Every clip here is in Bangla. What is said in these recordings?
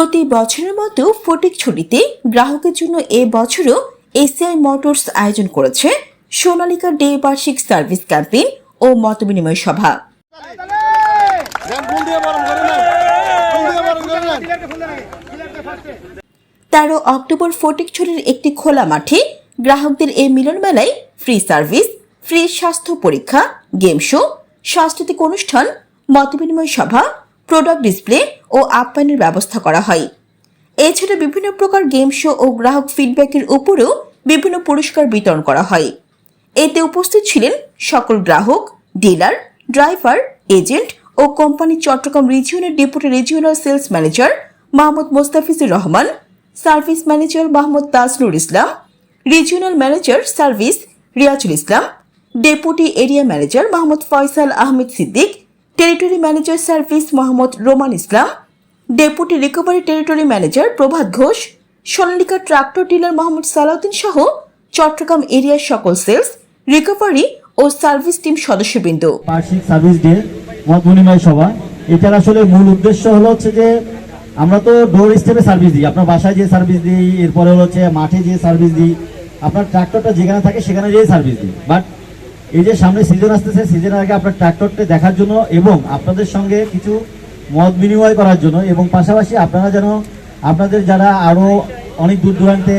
প্রতি বছরের মতো ফটিক ছুটিতে গ্রাহকের জন্য এ বছরও এসিআই মোটরস আয়োজন করেছে সোনালিকা ডে বার্ষিক সার্ভিস ক্যাম্পেইন ও মতবিনিময় সভা। তেরো অক্টোবর ফটিক ফটিকছড়ির একটি খোলা মাঠে গ্রাহকদের এই মিলন মেলায় ফ্রি সার্ভিস, ফ্রি স্বাস্থ্য পরীক্ষা, গেম শো, সাংস্কৃতিক অনুষ্ঠান মতবিনিময় সভা প্রোডাক্ট ডিসপ্লে ও আপ্যায়নের ব্যবস্থা করা হয়। এছাড়া বিভিন্ন প্রকার গেম শো ও গ্রাহক ফিডব্যাকের উপরেও বিভিন্ন পুরস্কার বিতরণ করা হয়। এতে উপস্থিত ছিলেন সকল গ্রাহক ডিলার ড্রাইভার এজেন্ট ও company Chattogram রিজিয়নের deputy regional sales manager Mahmud Mostafizur Rahman service manager Mahmud Tajnur Islam regional manager service Riazul Islam deputy area manager Mahmud Faisal Ahmed Siddique territory manager service Mohammad Roman Islam deputy recovery territory manager Prabhat Ghosh Sonalika tractor dealer Mohammad Salauddin সহ চট্টগ্রাম এরিয়ার সকল সেলস রিকভারি ও সার্ভিস টিম সদস্যবৃন্দ বার্ষিক সার্ভিস ডে মত সভা। এটার আসলে মূল উদ্দেশ্য হলো হচ্ছে যে, আমরা তো ডোর স্টেপে সার্ভিস দিই। আপনার বাসায় যে সার্ভিস দিই, এরপরে হচ্ছে মাঠে যে সার্ভিস দিই, আপনার ট্রাক্টরটা যেখানে থাকে সেখানে যেয়ে সার্ভিস দিই। বাট এই যে সামনে সিজন আসতেছে সিজনের আগে আপনার ট্রাক্টরটা দেখার জন্য এবং আপনাদের সঙ্গে কিছু মত বিনিময় করার জন্য এবং পাশাপাশি আপনারা যেন আপনাদের যারা আরও অনেক দূর দূরান্তে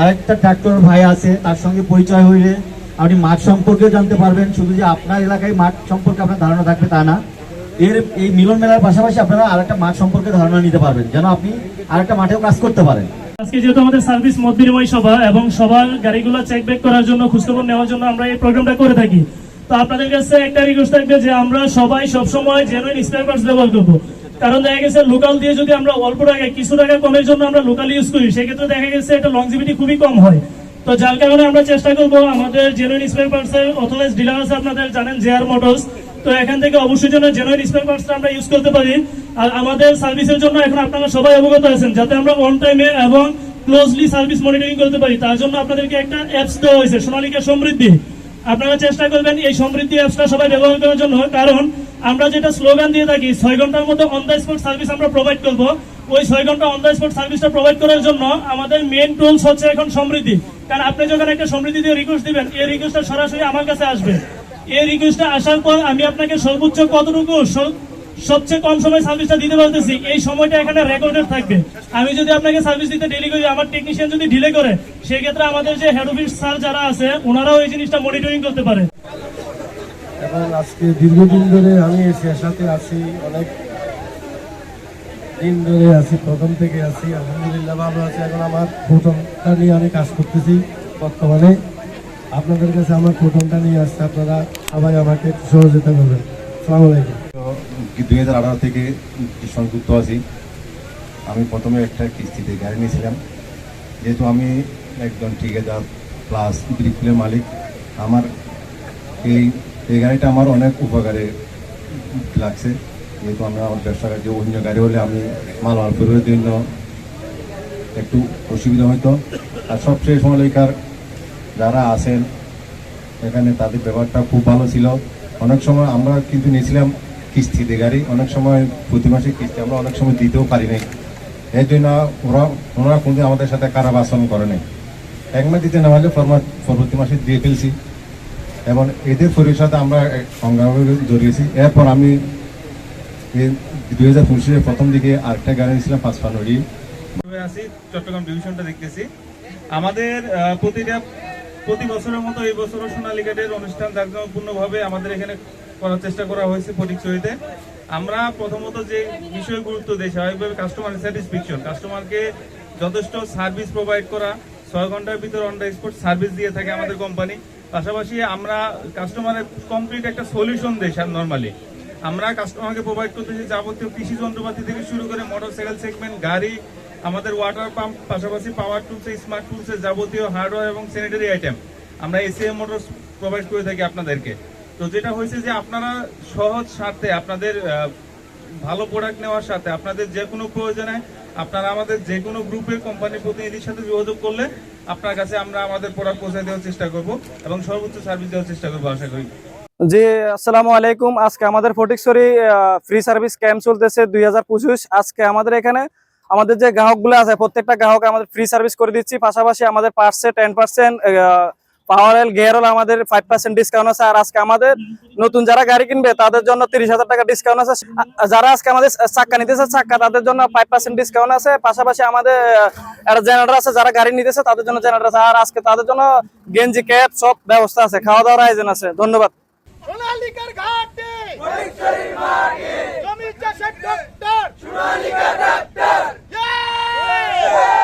আরেকটা ট্রাক্টর ভাই আছে, তার সঙ্গে পরিচয় হইলে আপনি মাঠ সম্পর্কেও জানতে পারবেন। শুধু যে আপনার এলাকায় মাঠ সম্পর্কে আপনার ধারণা থাকবে তা না। এর এই মিলন মেলার পাশাপাশি আপনারা আরেকটা মাঠ সম্পর্কে ধারণা নিতে পারবেন, যেন আপনি আরেকটা মাঠেও কাজ করতে পারেন। আজকে যেহেতু আমাদের সার্ভিস মত বিনিময় সভা এবং সবার গাড়িগুলো চেক ব্যাক করার জন্য, খোঁজখবর নেওয়ার জন্য আমরা এই প্রোগ্রামটা করে থাকি, তো আপনাদের কাছে একটা রিকোয়েস্ট থাকবে যে আমরা সবাই সবসময় জেনুইন স্পেয়ার পার্টস ব্যবহার করব। কারণ দেখা গেছে লোকাল দিয়ে যদি আমরা অল্প টাকায় কিছু টাকা কমের জন্য আমরা লোকাল ইউজ করি, সেক্ষেত্রে দেখা গেছে এটা লংজিভিটি খুবই কম হয়। তো যার কারণে আমরা চেষ্টা করব আমাদের জেনুইন স্পেয়ার এর অথরাইজ ডিলার আছে আপনাদের জানেন জেআর মোটরস তো এখান থেকে অবশ্যই জন্য জেনুইন স্পেয়ার পার্টস আমরা ইউজ করতে পারি। আর আমাদের সার্ভিসের জন্য এখন আপনারা সবাই অবগত আছেন, যাতে আমরা অন টাইমে এবং ক্লোজলি সার্ভিস মনিটরিং করতে পারি। তার জন্য আপনাদেরকে একটা অ্যাপস দেওয়া হয়েছে, সোনালিকা সমৃদ্ধি। আপনারা চেষ্টা করবেন এই সমৃদ্ধি অ্যাপসটা সবাই ব্যবহার করার জন্য, কারণ আমরা যেটা স্লোগান দিয়ে থাকি, ছয় ঘণ্টার মধ্যে অন দ্য স্পট সার্ভিস আমরা প্রোভাইড করব। ওই ছয় ঘণ্টা অন দ্য স্পট সার্ভিসটা প্রোভাইড করার জন্য আমাদের মেন টুলস হচ্ছে এখন সমৃদ্ধি। কারণ আপনি যখন একটা সমৃদ্ধি দিয়ে রিকোয়েস্ট দিবেন, এই রিকোয়েস্টটা সরাসরি আমার কাছে আসবে। এই রিকোয়েস্টটা আসার পর আমি আপনাকে সর্বোচ্চ কতটুকু সবচেয়ে কম সময় সার্ভিসটা দিতে পারতেছি, এই সময়টা এখানে রেকর্ডেড থাকবে। আমি যদি আপনাকে সার্ভিস দিতে ডেলি করি, আমার টেকনিশিয়ান যদি ঢিলে করে সেই ক্ষেত্রে আমাদের যে হেড অফিস স্যার যারা আছে, ওনারাও এই জিনিসটা মনিটরিং করতে পারে। এবং আজকে দীর্ঘদিন ধরে আমি এর সাথে আছি, অনেক দিন ধরে আছি, প্রথম থেকে আছি, আলহামদুলিল্লাহ ভালো আছি। এখন আমার ফোটনটা নিয়ে আমি কাজ করতেছি বর্তমানে। আপনাদের কাছে আমার ফোটনটা নিয়ে আসছে, আপনারা সবাই আমাকে সহযোগিতা করবেন। সালাম আলাইকুম। দুই হাজার আঠারো থেকে সংযুক্ত আছি, আমি প্রথমে একটা কিস্তিতে গাড়ি নিয়েছিলাম। যেহেতু আমি একজন ঠিকাদার প্লাস ব্রিকলের মালিক, আমার এই এই গাড়িটা আমার অনেক উপকারে লাগছে। যেহেতু আমরা আমার ব্যবসা কাজে অন্য গাড়ি হলে আমি মাল মাল ফেরতের জন্য একটু অসুবিধা হতো আর সবচেয়ে সময়কার যারা আছেন, এখানে তাদের ব্যবহারটা খুব ভালো ছিল। অনেক সময় আমরা কিন্তু নিয়েছিলাম কিস্তিতে গাড়ি, অনেক সময় প্রতি মাসে কিস্তি আমরা অনেক সময় দিতেও পারি নাই। এর জন্য ওরা, ওনারা কিন্তু আমাদের সাথে খারাপ আচরণ করে নাই। এক মাস দিতে না হলে পরবর্তী মাসে দিয়ে ফেলছি। এবং এদের পরিবার সাথে আমরা সংগ্রামে জড়িয়েছি। এরপর আমি দুই হাজার পঁচিশের প্রথম দিকে আরেকটা গাড়ি নিয়েছিলাম পাঁচ হয়ে আছি চট্টগ্রাম ডিভিশনটা দেখতেছি। আমাদের প্রতিটা প্রতি বছরের মতো এই বছরও সোনালী কার্ডের অনুষ্ঠান জাঁকজমকপূর্ণভাবে আমাদের এখানে করার চেষ্টা করা হয়েছে ফটিকছড়িতে আমরা প্রথমত যে বিষয়ে গুরুত্ব দিই, স্বাভাবিকভাবে কাস্টমার স্যাটিসফ্যাকশন কাস্টমারকে যথেষ্ট সার্ভিস প্রোভাইড করা, ছয় ঘণ্টার ভিতরে অন দ্য স্পট সার্ভিস দিয়ে থাকে আমাদের কোম্পানি পাশাপাশি আমরা কাস্টমারের কমপ্লিট একটা সলিউশন দিই নর্মালি আমরা কাস্টমারকে প্রোভাইড করতেছি যাবতীয় কৃষি যন্ত্রপাতি থেকে শুরু করে মোটরসাইকেল সেগমেন্ট গাড়ি আমাদের ওয়াটার পাম্প পাশাপাশি পাওয়ার টুলস স্মার্ট টুলসের যাবতীয় হার্ডওয়্যার এবং স্যানিটারি আইটেম আমরা এসিএম মোটরস প্রোভাইড করে থাকি আপনাদেরকে। তো যেটা হয়েছে যে আপনারা সহজ স্বার্থে আপনাদের ভালো প্রোডাক্ট নেওয়ার সাথে আপনাদের যে কোনো প্রয়োজনে আপনারা আমাদের যে কোনো গ্রুপের কোম্পানির প্রতিনিধির সাথে যোগাযোগ করলে আপনার কাছে আমরা আমাদের প্রোডাক্ট পৌঁছে দেওয়ার চেষ্টা করব এবং সর্বোচ্চ সার্ভিস দেওয়ার চেষ্টা করব আশা করি। জি, আসসালামু আলাইকুম। আজকে আমাদের ফটিকসরি ফ্রি সার্ভিস ক্যাম্প চলতেছে দুই হাজার পঁচিশ। আজকে আমাদের এখানে আমাদের যে গ্রাহকগুলো আছে, প্রত্যেকটা গ্রাহক আমাদের ফ্রি সার্ভিস করে দিচ্ছি। পাশাপাশি আমাদের পার্সে ten percent power L gear আমাদের ফাইভ পার্সেন্ট ডিসকাউন্ট আছে। আর আজকে আমাদের নতুন যারা গাড়ি কিনবে, তাদের জন্য তিরিশ হাজার টাকা ডিসকাউন্ট আছে। যারা আজকে আমাদের চাক্কা নিতেছে চাক্কা, তাদের জন্য ফাইভ পার্সেন্ট ডিসকাউন্ট আছে। পাশাপাশি আমাদের একটা জেনারেটর আছে, যারা গাড়ি নিতেছে তাদের জন্য জেনারেটর আছে। আর আজকে তাদের জন্য গেঞ্জি ক্যাপ সব ব্যবস্থা আছে। খাওয়া দাওয়ার আয়োজন আছে। ধন্যবাদ। Tunanika Daktari! Yeah! yeah!